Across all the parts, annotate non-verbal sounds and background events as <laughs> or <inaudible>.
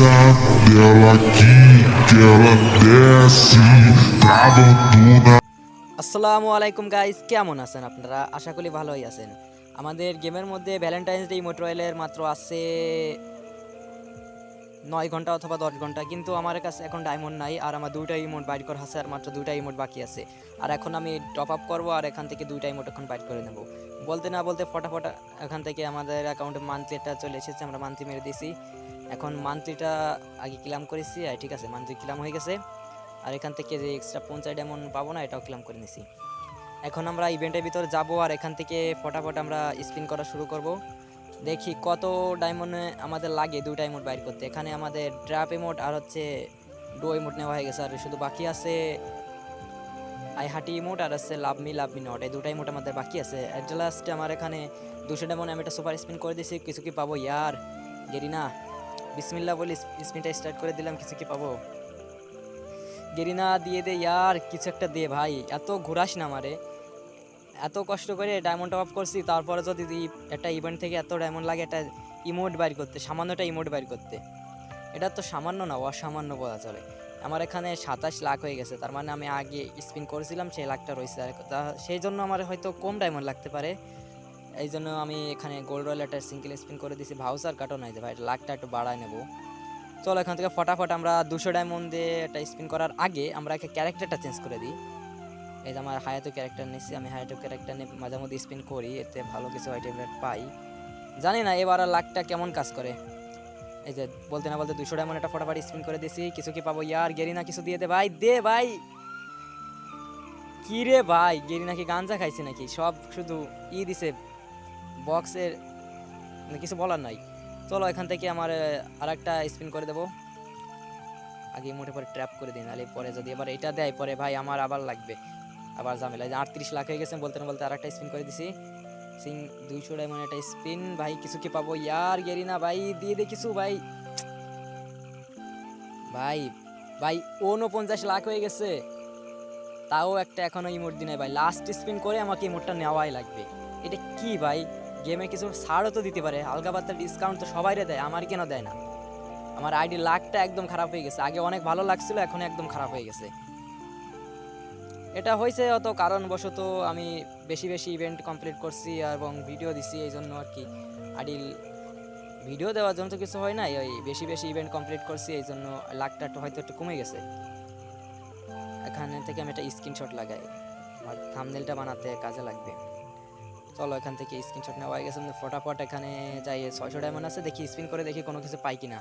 pisando, ela quica, ela desce, abandona আসসালামু আলাইকুম guys কেমন আছেন আপনারা? আশা করি ভালোই আছেন। আমাদের গেমের মধ্যে ভ্যালেন্টাইন্স ডে ইমোট রয়েলের মাত্র আছে নয় ঘণ্টা অথবা দশ ঘণ্টা কিন্তু আমার কাছে এখন ডায়মন্ড নাই আর আমার দুইটা ইমোট বাইট করা আছে আর মাত্র দুইটা ইমোট বাকি আছে। আর এখন আমি টপ আপ করব আর এখান থেকে দুইটা ইমোট এখন বাইর করে নেব। বলতে না বলতে ফটাফট এখান থেকে আমাদের অ্যাকাউন্টে মান্থলিটা চলে এসেছে আমরা মান্থলি মেরে দিয়েছি। এখন মান্থলিটা আগে ক্লাম করেছি, আর ঠিক আছে, মান্থলি ক্লাম হয়ে গেছে। আর এখান থেকে যে এক্সট্রা পঞ্চায়েত এমন পাবো না, এটাও ক্লাম করে নিছি। এখন আমরা ইভেন্টের ভিতরে যাব, আর এখান থেকে ফটাফট আমরা স্পিন করা শুরু করব। দেখি কত ডায়মন্ডে আমাদের লাগে দুইটা ইমোট বাইর করতে। এখানে আমাদের ড্রাপ ইমোট আর হচ্ছে ডো ইমোট নেওয়া হয়ে গেছে, আর শুধু বাকি আছে আই হাটি ইমোট আর হচ্ছে love me love me not এই দুটা ইমোট আমাদের বাকি আছে। অ্যাট লাস্টে আমার এখানে দুশো ডায়মন্ড আমি একটা সুপার স্পিন করে দিয়েছি কিছু কি পাবো? ইয়ার গেরি না। বিসমিল্লা বলে স্পিনটা স্টার্ট করে দিলাম, কিছু কি পাবো? গেরিনা দিয়ে দে ইয়ার, কিছু একটা দে ভাই, এত ঘুরাস না আমারে। এত কষ্ট করে ডায়মন্ড অফ করছি, তারপরে যদি একটা ইভেন্ট থেকে এত ডায়মন্ড লাগে, একটা ইমোট বাইর করতে সামান্যটা ইমোট বাইর করতে। এটা তো সামান্য না, অসামান্য বলা চলে। আমার এখানে সাতাশ লাখ হয়ে গেছে, তার মানে আমি আগে স্পিন করেছিলাম, সেই লাখটা রয়েছে। আর সেই জন্য আমার হয়তো কম ডায়মন্ড লাগতে পারে। এই জন্য আমি এখানে গোল্ড রয়্যাল একটা সিঙ্গেল স্পিন করে দিয়েছি ভাউসার কাটো নাই যে ভাই লাখটা একটু বাড়ায় নেব। চলো এখান থেকে ফটাফট আমরা দুশো ডায়মন্ড দিয়ে একটা স্পিন করার আগে আমরা একটা ক্যারেক্টারটা চেঞ্জ করে দিই। এই যে আমার হায়াতো ক্যারেক্টার নিচ্ছি আমি হায়াতো ক্যারেক্টার নিয়ে মাঝে মধ্যে স্পিন করি, এতে ভালো কিছু আইটেম পাই। জানি না, এবার লাখটা কেমন কাজ করে। এই যে বলতে না বলতে দুশো ডায়মন্ড একটা ফটাফট স্পিন করে দিছি, কিছু কি পাবো ইয়ার? গেরি না কিছু দিয়ে দে ভাই দে ভাই। কি রে ভাই গেরি নাকি গাঞ্জা খাইছে নাকি? সব শুধু ই দিছে বক্সের কিছু বলার নাই। চলো এখান থেকে আমার আর একটা স্পিন করে দেবো। আগে মোটে পরে ট্র্যাপ করে দিন নাহলে পরে যদি এবার এটা দেয়, পরে ভাই আমার আবার লাগবে। আবার ঝামেলা আটত্রিশ লাখ হয়ে গেছে, বলতে না বলতে আর একটা স্পিন করে দিছি। সিং, দুইশো ডায়মন্ড একটা স্পিন ভাই কিছু কি পাবো? ইয়ার গেরি না, ভাই, দিয়ে দে কিছু, ভাই। ভাই ভাই উনপঞ্চাশ লাখ হয়ে গেছে। তাও একটা এখনও ইমোট দিনে ভাই। লাস্ট স্পিন করে আমাকে ইমোটটা নেওয়াই লাগবে। এটা কি, ভাই? গেমে কিছু ছাড়ও তো দিতে পারে। হালকা পাতলা ডিসকাউন্ট তো সবাইরে দেয় আমার কেন দেয় না? আমার আইডি লাকটা একদম খারাপ হয়ে গেছে। আগে অনেক ভালো লাগছিল, এখন একদম খারাপ হয়ে গেছে। এটা হয়েছে অত কারণবশত আমি বেশি বেশি ইভেন্ট কমপ্লিট করছি এবং ভিডিও দিছি এই জন্য আর কি। আইডিল ভিডিও দেওয়ার জন্য তো কিছু হয় নাই, ওই বেশি বেশি ইভেন্ট কমপ্লিট করছি এই জন্য লাকটা হয়তো একটু কমে গেছে। এখানে থেকে আমি একটা স্ক্রিনশট লাগাই। আমার থামনেলটা বানাতে কাজে লাগবে। চলো এখান থেকে স্ক্রিনশট নেওয়া হয়ে গেছে। ফটাফট এখানে যাই, ছয়শো ডায়মন্ড আছে, দেখি স্পিন করে দেখি কোনো কিছু পাই কিনা।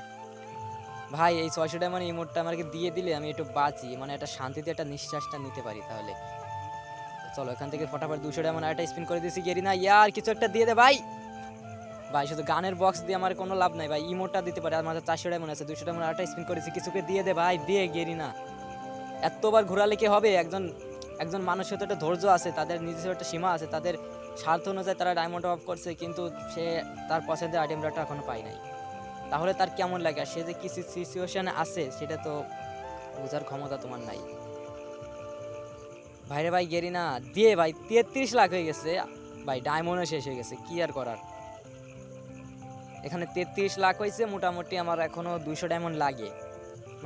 ভাই, এই ছয়শো ডায়মন্ড ইমোটটা আমাকে দিয়ে দিলে আমি একটু বাঁচি মানে একটা শান্তিতে, একটা নিঃশ্বাসটা নিতে পারি তাহলে। চলো এখান থেকে ফটাফট দুশো ডায়মন্ড একটা স্পিন করে দিয়েছি গেরি না, ইয়ার, কিছু একটা দিয়ে দে ভাই। ভাই, শুধু গানের বক্স দিয়ে আমার কোনো লাভ নাই, ভাই ইমোটটা দিতে পারে। আমার চারশো ডায়মন্ড আছে, দুশো ডায়মন্ড একটা স্পিন করেছি, কিছুকে দিয়ে দে ভাই, দিয়ে, গেরি না। এতবার ঘোরালে কি হবে? একজন একজন মানুষের তো একটা ধৈর্য আছে, তাদের নিজস্ব একটা সীমা আছে, তাদের স্বার্থ অনুযায়ী তারা ডায়মন্ড অফ করছে, কিন্তু সে তার পছন্দের আইটেমটা এখনও পায় নাই। তাহলে তার কেমন লাগে? সে যে কিছু সিচুয়েশানে আছে, সেটা তো বোঝার ক্ষমতা তোমার নাই। ভাইরে ভাই, গেরি না। দিয়ে ভাই, তেত্রিশ লাখ হয়ে গেছে। ভাই ডায়মন্ডও শেষ হয়ে গেছে, কি আর করার? এখানে তেত্রিশ লাখ হয়েছে, মোটামুটি আমার এখনও দুইশো ডায়মন্ড লাগে।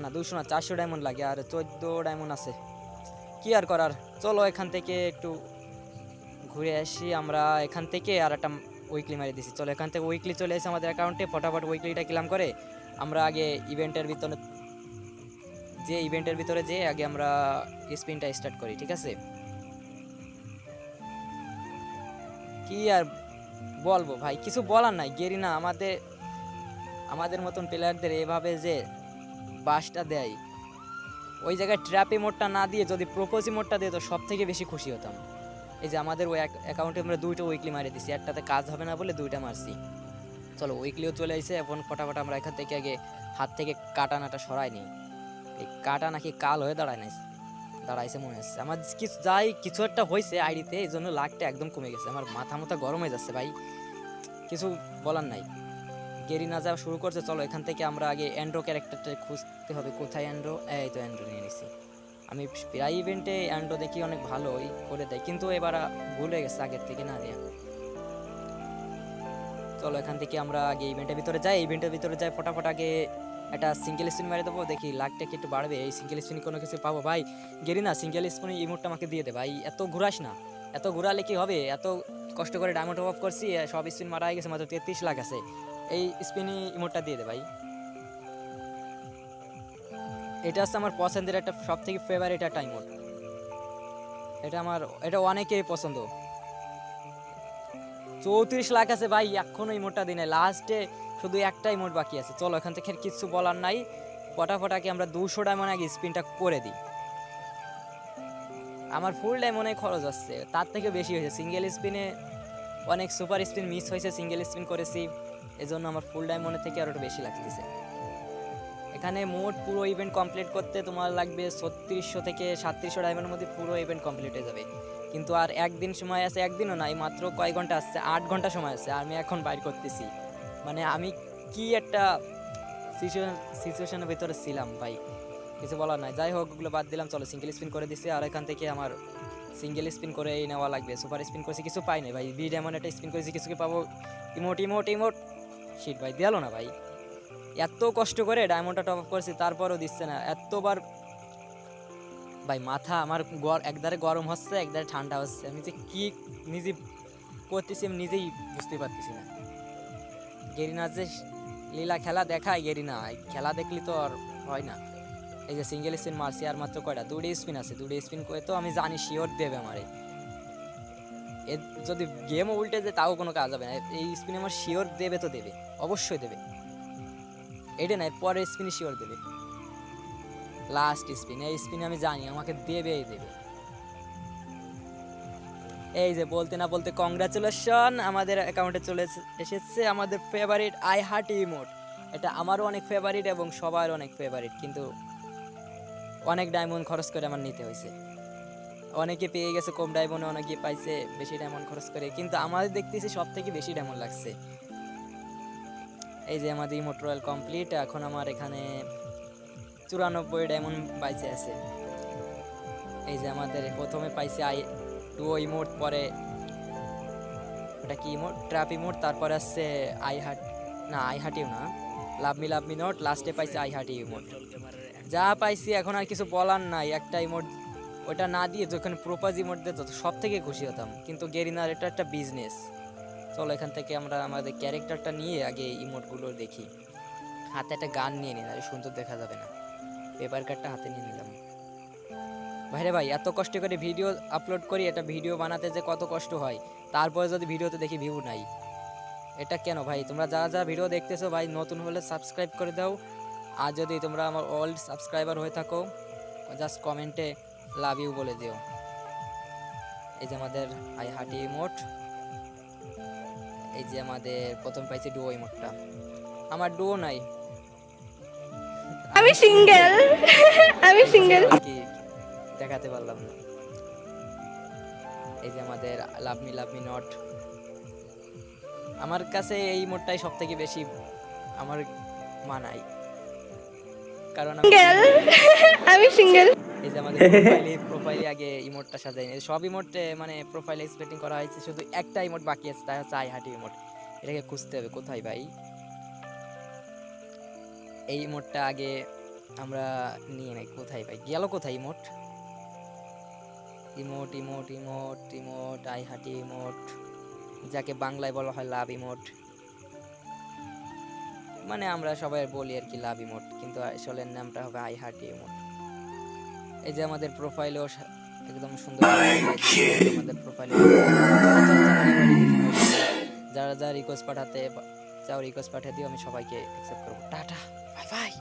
না দুশো না, চারশো ডায়মন্ড লাগে, আর চোদ্দ ডায়মন্ড আছে। কি আর করার? চলো এখান থেকে একটু ঘুরে আসি, আমরা এখান থেকে আর একটা উইকলি মারি দিছি। চলো, এখান থেকে উইকলি চলে এসে আমাদের অ্যাকাউন্টে ফটাফট উইকলিটা ক্লাম করে, আমরা আগে ইভেন্টের ভিতরে, যে ইভেন্টের ভিতরে যে আগে আমরা স্পিনটা স্টার্ট করি, ঠিক আছে? কি আর বলব ভাই, কিছু বলার নাই। গেরি না, আমাদের আমাদের মতন প্লেয়ারদের এভাবে যে বাসটা দেয়, ওই জায়গায় ট্র্যাপি মোডটা না দিয়ে যদি প্রপোজি মোডটা দিয়ে তো সব থেকে বেশি খুশি হতাম। এই যে আমাদের ওই অ্যাকাউন্টে আমরা দুইটা উইকলি মারি দিছি, একটাতে কাজ হবে না বলে দুইটা মারছি। চলো উইকলিও চলে এসে এখন ফটাফট আমরা এখান থেকে আগে হাত থেকে কাটানাটা সরাই নিই। এই কাটা নাকি কাল হয়ে দাঁড়ায় নাই, দাঁড়াইছে মনে হচ্ছে। আমার কিছু যাই কিছু একটা হয়েছে আইডিতে, এই জন্য লাখটা একদম কমে গেছে। আমার মাথা মাথা গরম হয়ে যাচ্ছে ভাই। কিছু বলার নাই। গেরি না যাওয়া শুরু করছে, চলো এখান থেকে আমরা আগে অ্যান্ড্রো ক্যারেক্টারটা খুঁজতে হবে। কোথায় অ্যান্ড্রো এই তো অ্যান্ড্রো নিয়ে নিছি। আমি প্রায় ইভেন্টে অ্যান্ড্রো দেখি অনেক ভালোই করে দেয়, কিন্তু এবার ভুলে গেছে আগের থেকে না দেয়া। চলো এখান থেকে আমরা আগে ইভেন্টের ভিতরে যাই ইভেন্টের ভিতরে যাই, ফটাফট আগে একটা সিঙ্গেল স্পিন মেরে দেবো, দেখি লাখটা কি একটু বাড়বে। এই সিঙ্গেল স্পিন কোনো কিছু পাবো? ভাই গেরি না সিঙ্গেল স্পিন ইমোটটা আমাকে দিয়ে দে, ভাই। এত ঘুরাস না। এত ঘুরালে কি হবে? এত কষ্ট করে ডায়মন্ড অফ করছি, সব স্পিন মারা হয়ে গেছে, মাত্র তেত্রিশ লাখ আছে। এই স্পিনই ইমোটটা দিয়ে দে, ভাই। এটা হচ্ছে আমার পছন্দের একটা সব থেকে ফেভারিট একটা ইমোট এটা আমার, এটা অনেকেরই পছন্দ। চৌত্রিশ লাখ আছে ভাই, এখনও ইমোটটা দিনে লাস্টে শুধু একটা ইমোট বাকি আছে। চলো, এখান থেকে কিছু বলার নাই। ফটাফটাকে আমরা দুশো ডায়মন্ড আগে স্পিনটা করে দিই। আমার ফুল ডায়মন্ডে খরচ আসছে। তার থেকে বেশি হয়েছে। সিঙ্গেল স্পিনে অনেক সুপার স্পিন মিস হয়েছে। সিঙ্গেল স্পিন করেছি। এজন্য আমার ফুল ডায়মন্ডের থেকে আরও একটু বেশি লাগতেছে। এখানে মোট পুরো ইভেন্ট কমপ্লিট করতে তোমার লাগবে ছত্রিশশো থেকে সাতত্রিশশো ডায়মন্ডের মধ্যে পুরো ইভেন্ট কমপ্লিট হয়ে যাবে। কিন্তু আর একদিন সময় আছে, একদিনও নাই মাত্র কয় ঘণ্টা আসছে? আট ঘণ্টা সময় আছে, আমি এখন বাইর করতেছি। মানে আমি কি একটা সিচুয়েশন সিচুয়েশনের ভিতরে ছিলাম, ভাই। কিছু বলার নাই। যাই হোক, ওগুলো বাদ দিলাম, চলো সিঙ্গেল স্পিন করে দিছি, আর এখান থেকে আমার সিঙ্গেল স্পিন করে নেওয়া লাগবে। সুপার স্পিন করেছি, কিছু পাই নাই, ভাই। বি ডায়মন্ড একটা স্পিন করেছি, কিছু কি পাবো? ইমোট ইমোট ইমোট শিট ভাই, দিয়ালো না, ভাই। এত কষ্ট করে ডায়মন্ডটা টপ আপ করেছি, তারপরও দিচ্ছে না। এতবার ভাই, মাথা আমার একধারে গরম হচ্ছে, একধারে ঠান্ডা হচ্ছে। আমি যে কি নিজে করতেছি আমি নিজেই বুঝতে পারতেছি না। গেরিনা যে লীলা খেলা দেখায় গেরিনা খেলা দেখলি তো আর হয় না। এই যে সিঙ্গেল স্পিন মারছি আর মাত্র কয়টা? দুটো স্পিন আছে, দুটো স্পিন করে তো আমি জানি শিওর দেবে আমারে। এর যদি গেমও উল্টে যায়, তাও কোনো কাজ হবে না। এই স্পিন আমার শিওর দেবে তো দেবে, অবশ্যই দেবে। এটা না এর পরের স্পিনে শিওর দেবে। লাস্ট স্পিন এই স্পিন আমি জানি, আমাকে দেবেই দেবে। এই যে বলতে না বলতে কংগ্রাচুলেশন আমাদের অ্যাকাউন্টে চলে এসেছে আমাদের ফেভারিট আই হার্ট ইমোট এটা আমারও অনেক ফেভারিট এবং সবার অনেক ফেভারিট কিন্তু অনেক ডায়মন্ড খরচ করে আমার নিতে হয়েছে। অনেকে পেয়ে গেছে, কম ডায়মন্ডে অনেকে পাইছে, বেশি ডায়মন্ড খরচ করে, কিন্তু আমাদের দেখতেছি সব থেকে বেশি ডায়মন্ড লাগছে। এই যে আমাদের ইমোট রয়্যাল কমপ্লিট এখন আমার এখানে চুরানব্বই ডায়মন্ড পাইছে আছে। এই যে আমাদের প্রথমে পাইছে আই ডুও ইমোট পরে ওটা কি ইমোট ট্র্যাপ ইমোট তারপরে আসছে আই হাট না আই হাটিও না love me love me not লাস্টে পাইছে আই হাটি ইমোট যা পাইছি, এখন আর কিছু বলার নাই, একটা ইমোট ওটা না দিয়ে যখন প্রোপাজ ইমোট দিত সব থেকে খুশি হতাম। কিন্তু গেরিনার, এটা একটা বিজনেস চলো এখান থেকে আমরা আমাদের ক্যারেক্টারটা নিয়ে আগে ইমোটগুলো দেখি। হাতে একটা গান নিয়ে নিন, আরে সুন্দর দেখা যাবে না। পেপার কার্ডটা হাতে নিয়ে নিলাম। ভাইরে ভাই, এত কষ্ট করে ভিডিও আপলোড করি এটা ভিডিও বানাতে যে কত কষ্ট হয়। তারপরে যদি ভিডিওতে দেখি ভিউ নাই। এটা কেন ভাই? তোমরা যারা যারা ভিডিও দেখতেছো ভাই, নতুন হলে সাবস্ক্রাইব করে দাও। আর যদি তোমরা আমার ওল্ড সাবস্ক্রাইবার হয়ে থাকো জাস্ট কমেন্টে লাভ ইউ বলে দিও। এই যে আমাদের আই হাটি ইমোট এই যে আমাদের প্রথম পাইছি ডুও ইমোটটা আমার ডুও নাই। আমি সিঙ্গেল। আমি সিঙ্গেল। কি দেখাতে পারলাম না। এই যে আমাদের love me love me not. আমার কাছে এই মোডটাই সব থেকে বেশি আমার মানাই কারণ সিঙ্গেল। আমি সিঙ্গেল। এই যে আমাদের প্রোফাইলে প্রোফাইলে <laughs> আগে ইমোটটা সাজাই। সব ইমোটে মানে প্রোফাইলে সেটিং করা হয়েছে শুধু একটা ইমোট বাকি আছে তা হচ্ছে আই হাঁটি ইমোট এটাকে খুঁজতে হবে কোথায় ভাই? এই ইমোটটা আগে আমরা নিয়ে নেই কোথায় ভাই? গেল কোথায় emote emote emote emote emote I হাঁটি ইমোট যাকে বাংলায় বলা হয় লাভ ইমোট মানে আমরা সবাই বলি আর কি লাভ ইমোট কিন্তু আসলে নামটা হবে আই হার্টি ইমোট এই যে আমাদের প্রোফাইলও একদম সুন্দর আমাদের প্রোফাইলে যারা যারা রিকোয়েস্ট পাঠাতে চাও রিকোয়েস্ট পাঠিয়ে দিও আমি সবাইকে অ্যাকসেপ্ট করব। Tata bye bye